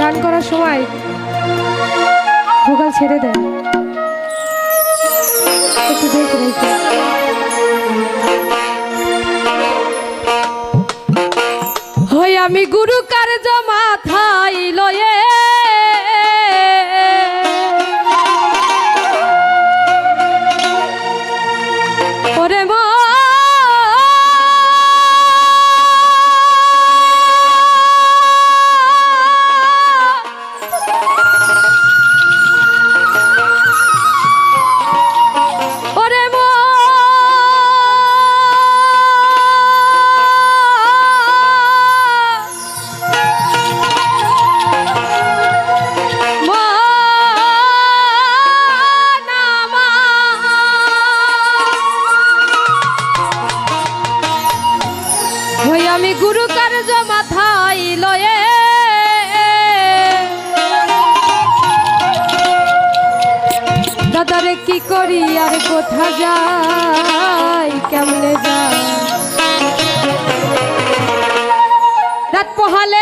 গান করার সময় ভোকাল ছেড়ে দেয়। আমি গুরু কার্য কি করি আর কোথা যাই কেমনে যাই? রাত পোহালে